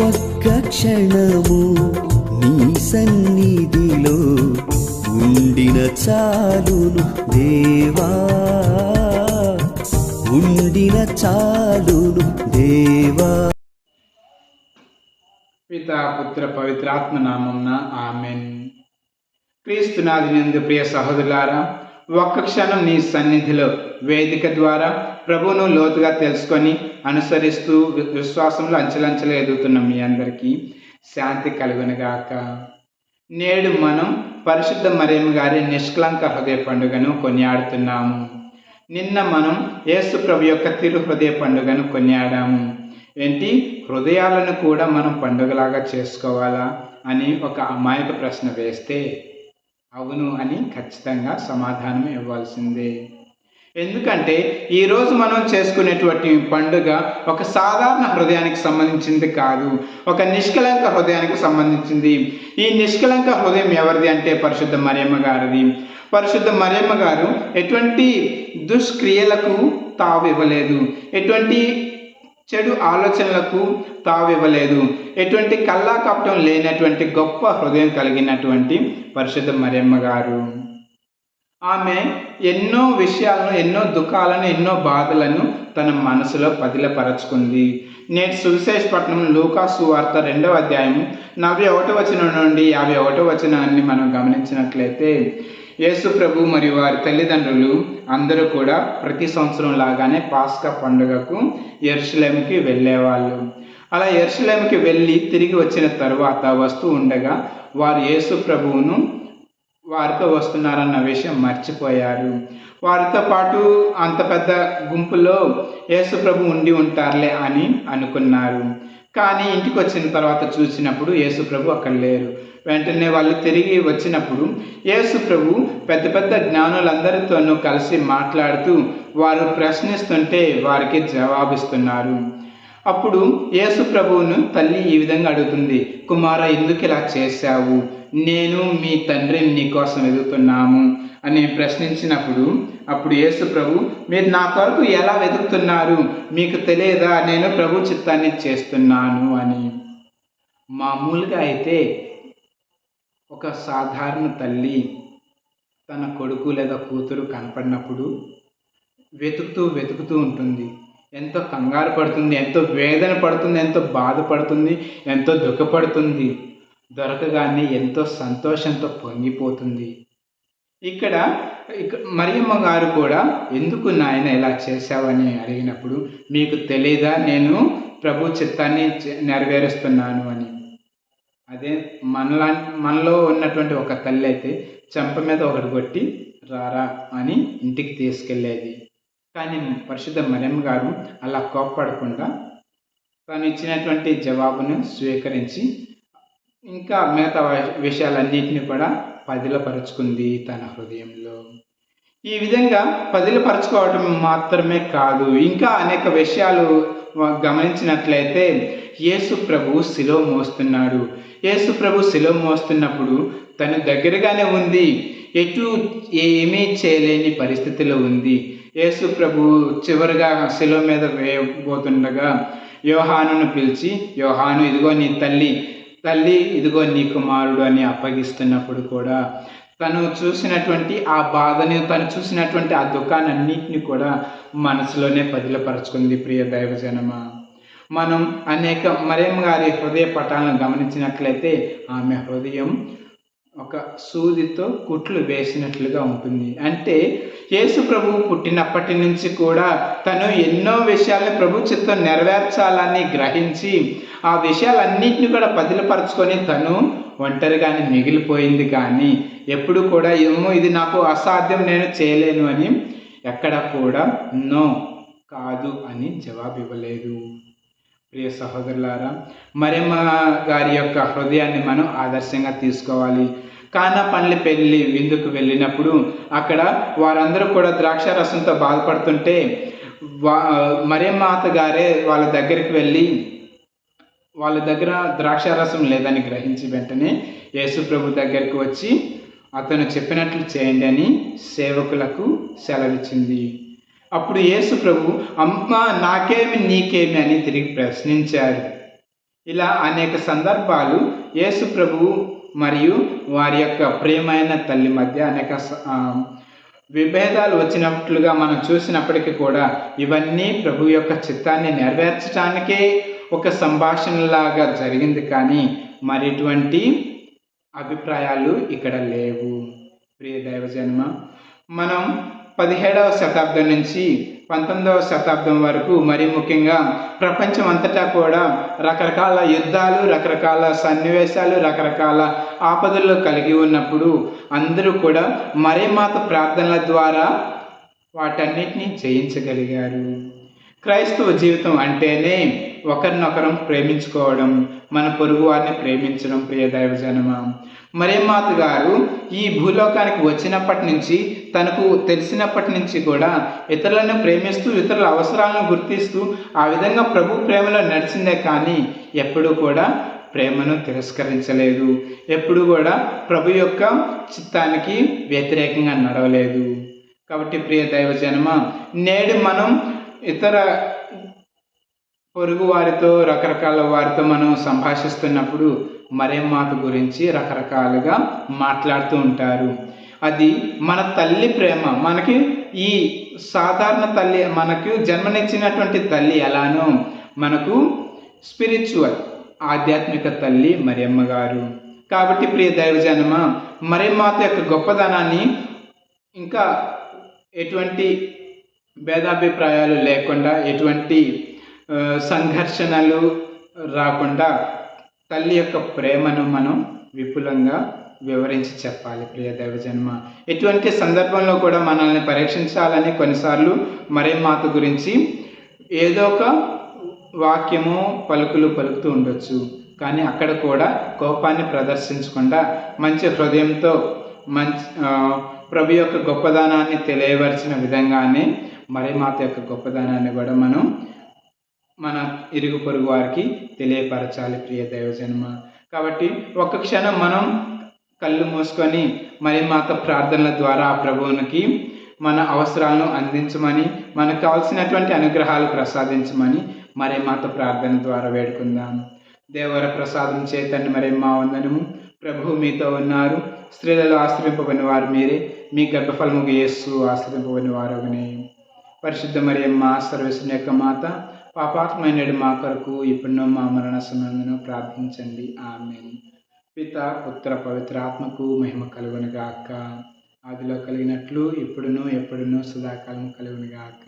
ఒక్క క్షణము నీ సన్నిధిలో ఉండిన చాలును దేవా. ఉండిన చాలును దేవా. పిత పుత్ర పవిత్రాత్మ నామంన ఆమెన్. క్రీస్తునాది ప్రియ సహోదరులారా ఒక్క క్షణం నీ సన్నిధిలో వేదిక ద్వారా ప్రభువును లోతుగా తెలుసుకొని అనుసరిస్తూ విశ్వాసంలో అంచెలంచెలు ఎదుగుతున్న మీ అందరికీ శాంతి కలుగునుగాక. నేడు మనం పరిశుద్ధ మరియమ్మ గారి నిష్కలంక హృదయ పండుగను కొనియాడుతున్నాము. నిన్న మనం యేసు ప్రభు యొక్క తిరు హృదయ పండుగను కొనియాడాము. ఏంటి? హృదయాలను కూడా మనం పండుగలాగా చేసుకోవాలా అని ఒక అమాయక ప్రశ్న వేస్తే అవును అని ఖచ్చితంగా సమాధానం ఇవ్వాల్సిందే. ఎందుకంటే ఈరోజు మనం చేసుకునేటువంటి పండుగ ఒక సాధారణ హృదయానికి సంబంధించింది కాదు. ఒక నిష్కలంక హృదయానికి సంబంధించింది. ఈ నిష్కలంక హృదయం ఎవరిది అంటే పరిశుద్ధ మరియమ్మ గారిది. పరిశుద్ధ మరియమ్మ గారు ఎటువంటి దుష్క్రియలకు తావు ఇవ్వలేదు ఎటువంటి చెడు ఆలోచనలకు తావివ్వలేదు. ఎటువంటి కల్లా కపటం లేనటువంటి గొప్ప హృదయం కలిగినటువంటి పరిశుద్ధ మరియమ్మ గారు. ఆమె ఎన్నో విషయాలను ఎన్నో దుఃఖాలను ఎన్నో బాధలను తన మనసులో పదిలపరచుకుంది. నేటి సువిశేషపట్నం లూకాసు వార్త రెండవ అధ్యాయం నలభై ఒకటో వచనం నుండి యాభై ఒకటో వచనాన్ని మనం గమనించినట్లయితే యేసు ప్రభు మరియు వారి తల్లిదండ్రులు అందరూ కూడా ప్రతి సంవత్సరం లాగానే పాస్కా పండుగకు ఎరుసలేంకి వెళ్ళేవాళ్ళు. అలా ఎరుసలేంకి వెళ్ళి తిరిగి వచ్చిన తర్వాత వస్తూ ఉండగా వారు యేసు ప్రభువును వారితో వస్తున్నారన్న విషయం మర్చిపోయారు. వారితో పాటు అంత పెద్ద గుంపులో యేసు ప్రభు ఉండి ఉంటారులే అని అనుకున్నారు. కానీ ఇంటికి వచ్చిన తర్వాత చూసినప్పుడు యేసు ప్రభు అక్కడ లేరు. వెంటనే వాళ్ళు తిరిగి వచ్చినప్పుడు యేసు ప్రభు పెద్ద పెద్ద జ్ఞానులందరితోనూ కలిసి మాట్లాడుతూ వారు ప్రశ్నిస్తుంటే వారికి జవాబిస్తున్నారు. అప్పుడు యేసు ప్రభువును తల్లి ఈ విధంగా అడుగుతుంది కుమార ఎందుకు ఇలా చేశావు? నేను మీ తండ్రిని నీకోసం ఎదుగుతున్నాము అని ప్రశ్నించినప్పుడు అప్పుడు యేసు ప్రభు మీరు నా కొరకు ఎలా వెతుకుతున్నారు మీకు తెలియదా? నేను ప్రభు చిత్తాన్ని చేస్తున్నాను అని. మామూలుగా అయితే ఒక సాధారణ తల్లి తన కొడుకు లేదా కూతురు కనపడినప్పుడు వెతుకుతూ వెతుకుతూ ఉంటుంది. ఎంతో కంగారు పడుతుంది ఎంతో వేదన పడుతుంది ఎంతో బాధపడుతుంది ఎంతో దుఃఖపడుతుంది. దొరకగానే ఎంతో సంతోషంతో పొంగిపోతుంది. ఇక్కడ మరియమ్మ గారు కూడా ఎందుకు నాయన ఇలా చేశావని అడిగినప్పుడు మీకు తెలీదా? నేను ప్రభు చిత్తాన్ని చే- నెరవేరుస్తున్నాను అని. అదే మనలా మనలో ఉన్నటువంటి ఒక తల్లి అయితే చెంప మీద ఒకటి కొట్టి రారా అని ఇంటికి తీసుకెళ్ళేది. కానీ పరిశుద్ధ మరియమ్మ గారు అలా కోప్పడకుండా తను ఇచ్చినటువంటి జవాబును స్వీకరించి ఇంకా మిగతా విషయాలన్నింటినీ కూడా పదిలపరుచుకుంది తన హృదయంలో. ఈ విధంగా పదిలపరచుకోవటం మాత్రమే కాదు ఇంకా అనేక విషయాలు గమనించినట్లయితే యేసు ప్రభు శిలో మోస్తున్నాడు. యేసు ప్రభు శిలో మోస్తున్నప్పుడు తను దగ్గరగానే ఉంది. ఎటు ఏమీ చేయలేని పరిస్థితిలో ఉంది. యేసు ప్రభు చివరిగా శిలో మీద వేయబోతుండగా యోహానును పిలిచి యోహాను ఇదిగో నీ తల్లి తల్లి ఇదిగో నీ కుమారుడు అని అప్పగిస్తున్నప్పుడు కూడా తను చూసినటువంటి ఆ బాధని తను చూసినటువంటి ఆ దుఃఖాన్నింటినీ కూడా మనసులోనే పదిలపరుచుకుంది ప్రియ దైవజనమా. మనం అనేక మరియమ్మ గారి హృదయ పటాలను గమనించినట్లయితే ఆమె హృదయం ఒక సూదితో కుట్లు వేసినట్లుగా ఉంటుంది. అంటే యేసు ప్రభువు పుట్టినప్పటి నుంచి కూడా తను ఎన్నో విషయాలను ప్రభు చిత్తం నెరవేర్చాలని గ్రహించి ఆ విషయాలన్నింటినీ కూడా పదిలపరుచుకొని తను ఒంటరిగానే మిగిలిపోయింది. కానీ ఎప్పుడు కూడా ఏమో ఇది నాకు అసాధ్యం నేను చేయలేను అని ఎక్కడ కూడా నో కాదు అని జవాబు ఇవ్వలేదు ప్రియ సహోదరులారా మరియమ్మ గారి యొక్క హృదయాన్ని మనం ఆదర్శంగా తీసుకోవాలి. కానా పండ్ల పెళ్ళి విందుకు వెళ్ళినప్పుడు అక్కడ వారందరూ కూడా ద్రాక్ష రసంతో బాధపడుతుంటే వా మరియమ్మాత గారే వాళ్ళ దగ్గరికి వెళ్ళి వాళ్ళ దగ్గర ద్రాక్ష రసం లేదని గ్రహించి వెంటనే యేసు ప్రభు దగ్గరికి వచ్చి అతను చెప్పినట్లు చేయండి అని సేవకులకు సెలవిచ్చింది. అప్పుడు యేసు ప్రభు అమ్మ నాకేమి నీకేమి అని తిరిగి ప్రశ్నించారు ఇలా అనేక సందర్భాలు యేసు ప్రభు మరియు వారి యొక్క ప్రియమైన తల్లి మధ్య అనేక విభేదాలు వచ్చినట్లుగా మనం చూసినప్పటికీ కూడా ఇవన్నీ ప్రభు యొక్క చిత్తాన్ని నెరవేర్చడానికే ఒక సంభాషణలాగా జరిగింది కానీ మరి ఇటువంటి అభిప్రాయాలు ఇక్కడ లేవు. ప్రియ దైవ జన్మ మనం పదిహేడవ శతాబ్దం నుంచి పంతొమ్మిదవ శతాబ్దం వరకు మరి ముఖ్యంగా ప్రపంచం అంతటా కూడా రకరకాల యుద్ధాలు రకరకాల సన్నివేశాలు రకరకాల ఆపదలు కలిగి ఉన్నప్పుడు అందరూ కూడా మరే మాత ప్రార్థనల ద్వారా వాటన్నిటిని జయించగలిగారు. క్రైస్తవ జీవితం అంటేనే ఒకరినొకరం ప్రేమించుకోవడం మన పొరుగు వారిని ప్రేమించడం ప్రియ దైవజనమ. మరేమాత గారు ఈ భూలోకానికి వచ్చినప్పటి నుంచి తనకు తెలిసినప్పటి నుంచి కూడా ఇతరులను ప్రేమిస్తూ ఇతరుల అవసరాలను గుర్తిస్తూ ఆ విధంగా ప్రభు ప్రేమలో నడిచిందే కానీ ఎప్పుడూ కూడా ప్రేమను తిరస్కరించలేదు. ఎప్పుడు కూడా ప్రభు యొక్క చిత్తానికి వ్యతిరేకంగా నడవలేదు. కాబట్టి ప్రియ దైవజనమ నేడు మనం ఇతర పొరుగు వారితో రకరకాల వారితో మనం సంభాషిస్తున్నప్పుడు మరే మాత గురించి రకరకాలుగా మాట్లాడుతూ ఉంటారు. అది మన తల్లి ప్రేమ. మనకి ఈ సాధారణ తల్లి మనకు జన్మనిచ్చినటువంటి తల్లి ఎలానో మనకు స్పిరిచువల్ ఆధ్యాత్మిక తల్లి మరియమ్మ గారు కాబట్టి ప్రియ దైవజన్మ మరియమ్మాత యొక్క గొప్పదనాన్ని ఇంకా ఎటువంటి భేదాభిప్రాయాలు లేకుండా ఎటువంటి సంఘర్షణలు రాకుండా తల్లి యొక్క ప్రేమను మనం విపులంగా వివరించి చెప్పాలి ప్రియ దైవజన్మ. ఎటువంటి సందర్భంలో కూడా మనల్ని పరీక్షించాలని కొన్నిసార్లు మరే మాత గురించి ఏదో ఒక వాక్యము పలుకులు పలుకుతూ ఉండొచ్చు. కానీ అక్కడ కూడా కోపాన్ని ప్రదర్శించకుండా మంచి హృదయంతో మంచి ప్రభు యొక్క గొప్పదనాన్ని తెలియవలసిన విధంగానే మరే మాత యొక్క గొప్పదనాన్ని కూడా మనం మన ఇరుగు పొరుగు వారికి తెలియపరచాలి ప్రియ దైవజన్మ. కాబట్టి ఒక్క క్షణం మనం కళ్ళు మూసుకొని మరి మాత ప్రార్థనల ద్వారా ఆ ప్రభువునికి మన అవసరాలను అందించమని మనకు కావాల్సినటువంటి అనుగ్రహాలు ప్రసాదించమని మరి మాత ప్రార్థన ద్వారా వేడుకుందాం. దేవర ప్రసాదం చేతండి మరి మా వందనము. ప్రభు మీతో ఉన్నారు. స్త్రీలలో ఆశ్రయింపబడిన వారు మీరే. మీ గర్భఫలముకు యేసు ఆశ్రయింపబడిన వారు పరిశుద్ధ మరియమ్మ సర్వేశ్వరుని యొక్క మాత పాపాత్మైన మా కొరకు ఇప్పుడు మా మరణ సమయంలో ప్రార్థించండి. ఆమె పిత పుత్ర పవిత్రాత్మకు మహిమ కలుగునుగాక. ఆదిలో కలిగినట్లు ఇప్పుడును ఎప్పుడునూ సదాకాలం కలుగునుగాక.